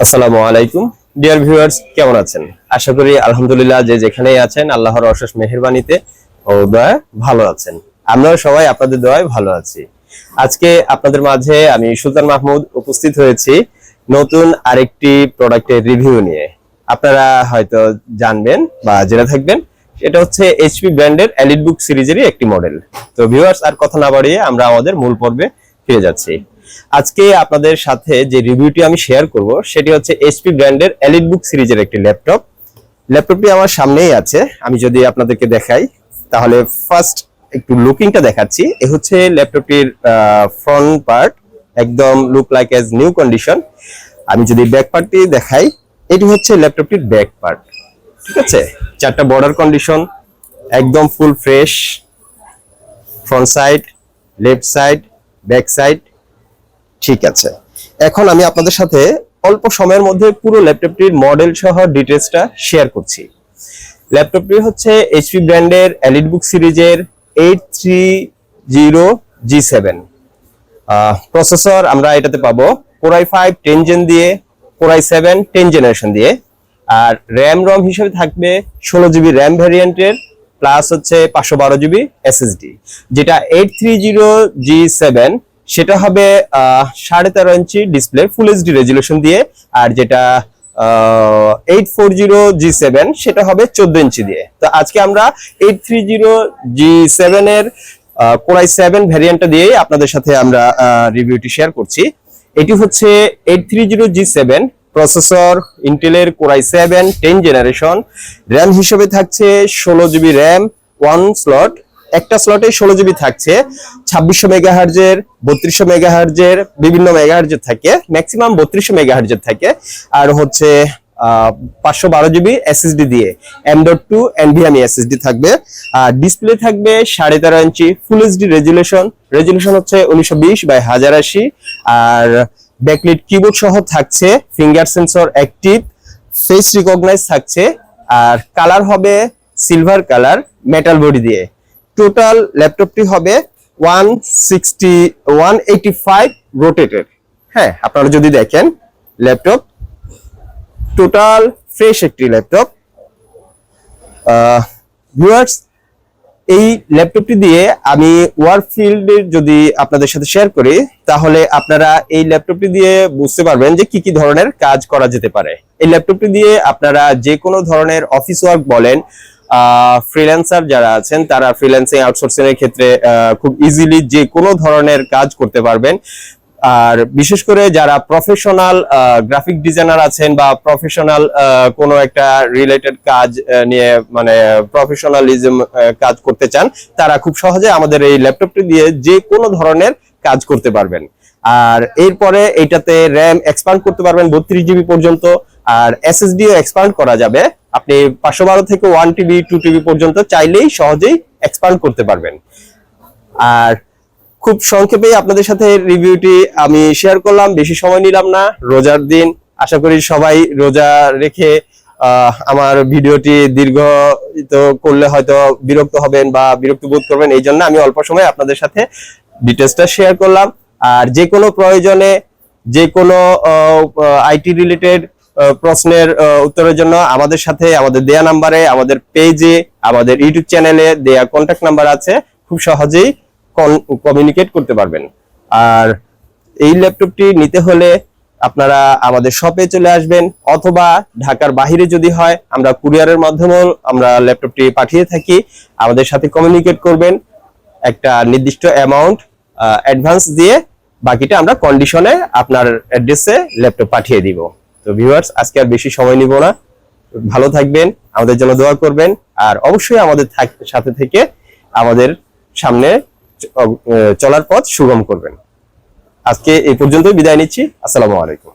আসসালামু আলাইকুম। Dear viewers কেমন আছেন? আশা করি আলহামদুলিল্লাহ যে যেখানেই আছেন, আল্লাহর অশেষ মেহেরবানিতে ও দয়া ভালো আছেন। আমরাও সবাই আপনাদের দয়ায় ভালো আছি। আজকে আপনাদের মাঝে আমি সুলতান মাহমুদ উপস্থিত হয়েছি নতুন আরেকটি প্রোডাক্টের রিভিউ নিয়ে। আপনারা হয়তো জানবেন বা জেনে থাকবেন এটা হচ্ছে এইচপি ব্র্যান্ডের এলিট বুক সিরিজেরই একটি মডেল। তো ভিউয়ার্স আর কথা না বাড়িয়ে আমরা আমাদের মূল পর্বে ফিরে যাচ্ছি। আজকে আপনাদের সাথে যে রিভিউটি আমি শেয়ার করব, সেটি হচ্ছে এইচপি ব্র্যান্ডের এলিট বুক সিরিজের একটি ল্যাপটপ ল্যাপটপটি আমার সামনেই আছে, আমি যদি আপনাদেরকে দেখাই, তাহলে ফার্স্ট একটু লুকিংটা দেখাচ্ছি। এ হচ্ছে ল্যাপটপটির ফ্রন্ট পার্ট একদম look like as new condition আমি যদি ব্যাক পার্টটি দেখাই, এটি হচ্ছে ল্যাপটপটির ব্যাক পার্ট ঠিক আছে? চারটা বর্ডার কন্ডিশন একদম full fresh front side left side back side ঠিক আছে। এখন আমি আপনাদের সাথে অল্প সময়ের মধ্যে পুরো ল্যাপটপটির মডেল সহ ডিটেলসটা শেয়ার করছি। ল্যাপটপটি হচ্ছে এইচপি ব্র্যান্ডের এলিট বুক সিরিজের eight three zero G seven processor আমরা এটাতে পাবো core i five ten gen দিয়ে core i seven ten generation দিয়ে। আর র্যাম রম হিসেবে থাকবে ষোলো জিবি র্যাম ভ্যারিয়েন্টের প্লাস হচ্ছে পাঁচশো বারো জিবি এসএসডি যেটা eight three zero G seven সেটা হবে সাড়ে তেরো inch display full HD resolution দিয়ে, আর যেটা eight four zero G seven সেটা হবে চোদ্দ ইঞ্চি দিয়ে। তো আজকে আমরা eight three zero G seven এর কোরাই সেভেন ভ্যারিয়েন্টটা দিয়ে আপনাদের সাথে আমরা রিভিউটি শেয়ার করছি। এটি হচ্ছে eight three zero G seven processor ইন্টেলের core i seven ten generation RAM হিসেবে থাকছে ষোলো জিবি র্যাম ওয়ান স্লট একটা স্লটে ষোলো জিবি থাকছে, ছাব্বিশশো মেগা হার্জের বত্রিশশো মেগা হার্জের বিভিন্ন মেগা হার্জের থাকে ম্যাক্সিমাম বত্রিশশো মেগা হার্জের থাকে, আর হচ্ছে পাঁচশো বারো জিবি এসএসডি দিয়ে M dot two NVMe SSD থাকবে, আর ডিসপ্লে থাকবে সাড়ে তেরো inch full HD resolution resolution হচ্ছে উনিশশো বিশ বাই হাজার আশি, আর ব্যাকলিট কিবোর্ড সহ থাকছে finger sensor active face recognise থাকছে, আর কালার হবে সিলভার কালার মেটাল বডি দিয়ে। টোটাল ল্যাপটপটি হবে one sixty one eighty five rotated হ্যাঁ আপনারা যদি দেখেন ল্যাপটপ টোটাল ফ্রেশ একটি ল্যাপটপ ভিউয়ার্স এই ল্যাপটপটি দিয়ে আমি ওয়ার্ক ফিল্ডের যদি আপনাদের সাথে শেয়ার করি, তাহলে আপনারা এই ল্যাপটপটি দিয়ে বুঝতে পারবেন যে কি কি ধরনের কাজ করা যেতে পারে। এই ল্যাপটপটি দিয়ে আপনারা যে কোনো ধরনের অফিস ওয়ার্ক বলেন ফ্রিল্যান্সার যারা আছেন, তারা ফ্রিল্যান্সিং আউটসোর্সিং এর ক্ষেত্রে খুব ইজিলি যে কোনো ধরনের কাজ করতে পারবেন। আর বিশেষ করে যারা প্রফেশনাল গ্রাফিক ডিজাইনার আছেন বা প্রফেশনাল কোনো একটা রিলেটেড কাজ নিয়ে মানে প্রফেশনালিজম কাজ করতে চান, তারা খুব সহজে আমাদের এই ল্যাপটপটি দিয়ে যে কোনো ধরনের কাজ করতে পারবেন। আর এরপরে এইটাতে র্যাম এক্সপান্ড করতে পারবেন বত্রিশ জিবি পর্যন্ত, আর এসএসডিও এক্সপান্ড করা যাবে। আপনি পাঁচশো বারো থেকে ওয়ান টিবি টু টিবি পর্যন্ত চাইলেই সহজেই এক্সপান্ড করতে পারবেন। আর খুব সংক্ষেপে আপনাদের সাথে রিভিউটি আমি শেয়ার করলাম, বেশি সময় নিলাম না, রোজার দিন। আশা করি সবাই রোজা রেখে আমার ভিডিওটি দীর্ঘ করলে হয়তো বিরক্ত হবেন বা বিরক্ত বোধ করবেন, এই জন্য আমি অল্প সময় আপনাদের সাথে ডিটেলসটা শেয়ার করলাম। আর যে কোনো প্রয়োজনে, যে কোনো আইটি রিলেটেড প্রশ্নের উত্তরের জন্য আমাদের সাথে, আমাদের দেয়া নাম্বারে আমাদের পেজে আমাদের ইউটিউব চ্যানেলে দেয়া কন্ট্যাক্ট নাম্বার আছে। খুব সহজেই কমিউনিকেট করতে পারবেন। আর এই ল্যাপটপটি নিতে হলে আপনারা আমাদের শপে চলে আসবেন, অথবা ঢাকার বাহিরে যদি হয়, আমরা কুরিয়ারের মাধ্যমেও আমরা ল্যাপটপটি পাঠিয়ে থাকি। আমাদের সাথে কমিউনিকেট করবেন। একটা নির্দিষ্ট অ্যামাউন্ট অ্যাডভান্স দিয়ে বাকিটা আমরা কন্ডিশনে আপনার অ্যাড্রেসে ল্যাপটপ পাঠিয়ে দিব। তো ভিউয়ার্স আজকে আর বেশি সময় নিব না। ভালো থাকবেন, আমাদের জন্য দোয়া করবেন, আর অবশ্যই আমাদের সাথে থেকে আমাদের সামনে চলার পথ সুগম করবেন। আজকে এই পর্যন্তই বিদায় নিচ্ছি। আসসালামু আলাইকুম।